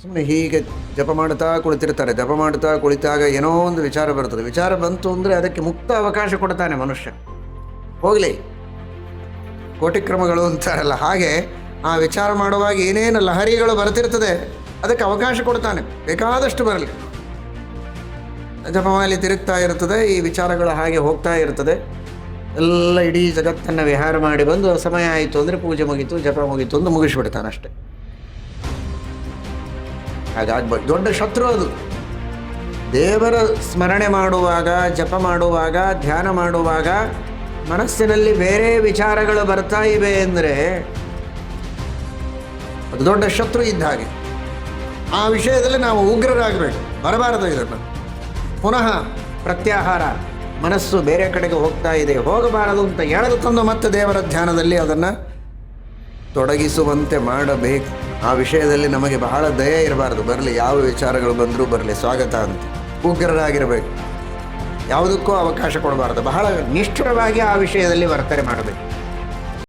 ಸುಮ್ಮನೆ ಹೀಗೆ ಜಪ ಮಾಡ್ತಾ ಕುಳಿತಿರ್ತಾರೆ, ಜಪ ಮಾಡ್ತಾ ಕುಳಿತಾಗ ಏನೋ ಒಂದು ವಿಚಾರ ಬರ್ತದೆ ವಿಚಾರ ಬಂತು ಅಂದರೆ ಅದಕ್ಕೆ ಮುಕ್ತ ಅವಕಾಶ ಕೊಡ್ತಾನೆ ಮನುಷ್ಯ. ಹೋಗಲಿ. ಕೋಟಿಕ್ರಮಗಳು ಅಂತಾರಲ್ಲ, ಹಾಗೆ ಆ ವಿಚಾರ ಮಾಡುವಾಗ ಏನೇನು ಲಹರಿಗಳು ಬರ್ತಿರ್ತದೆ ಅದಕ್ಕೆ ಅವಕಾಶ ಕೊಡ್ತಾನೆ. ಬೇಕಾದಷ್ಟು ಬರಲಿ. ಜಪಮಾಲಿ ತಿರುಗ್ತಾ ಇರ್ತದೆ ಈ ವಿಚಾರಗಳು ಹಾಗೆ ಹೋಗ್ತಾ ಇರ್ತದೆ ಎಲ್ಲ ಇಡೀ ಜಗತ್ತನ್ನು ವಿಹಾರ ಮಾಡಿ ಬಂದು ಸಮಯ ಆಯಿತು ಅಂದರೆ ಪೂಜೆ ಮುಗೀತು, ಜಪ ಮುಗೀತು ಅಂತ ಮುಗಿಸ್ಬಿಡ್ತಾನೆ ಅಷ್ಟೆ ಹಾಗಾಗ್ಬೋದು ದೊಡ್ಡ ಶತ್ರು ಅದು. ದೇವರ ಸ್ಮರಣೆ ಮಾಡುವಾಗ, ಜಪ ಮಾಡುವಾಗ, ಧ್ಯಾನ ಮಾಡುವಾಗ ಮನಸ್ಸಿನಲ್ಲಿ ಬೇರೆ ವಿಚಾರಗಳು ಬರ್ತಾ ಇವೆ ಅಂದರೆ ಅದು ದೊಡ್ಡ ಶತ್ರು ಇದ್ದ ಹಾಗೆ. ಆ ವಿಷಯದಲ್ಲಿ ನಾವು ಉಗ್ರರಾಗಬೇಕು. ಬರಬಾರದು ಇದನ್ನು. ಪುನಃ ಪ್ರತ್ಯಾಹಾರ. ಮನಸ್ಸು ಬೇರೆ ಕಡೆಗೆ ಹೋಗ್ತಾ ಇದೆ. ಹೋಗಬಾರದು ಅಂತ ಎಳೆದು ತಂದು ಮತ್ತೆ ದೇವರ ಧ್ಯಾನದಲ್ಲಿ ಅದನ್ನು ತೊಡಗಿಸುವಂತೆ ಮಾಡಬೇಕು. ಆ ವಿಷಯದಲ್ಲಿ ನಮಗೆ ಬಹಳ ದಯ ಇರಬಾರ್ದು. ಬರಲಿ, ಯಾವ ವಿಚಾರಗಳು ಬಂದರೂ ಬರಲಿ, ಸ್ವಾಗತ ಅಂತ. ಉಗ್ರರಾಗಿರಬೇಕು. ಯಾವುದಕ್ಕೂ ಅವಕಾಶ ಕೊಡಬಾರ್ದು. ಬಹಳ ನಿಷ್ಠುರವಾಗಿ ಆ ವಿಷಯದಲ್ಲಿ ವರ್ತನೆ ಮಾಡಬೇಕು.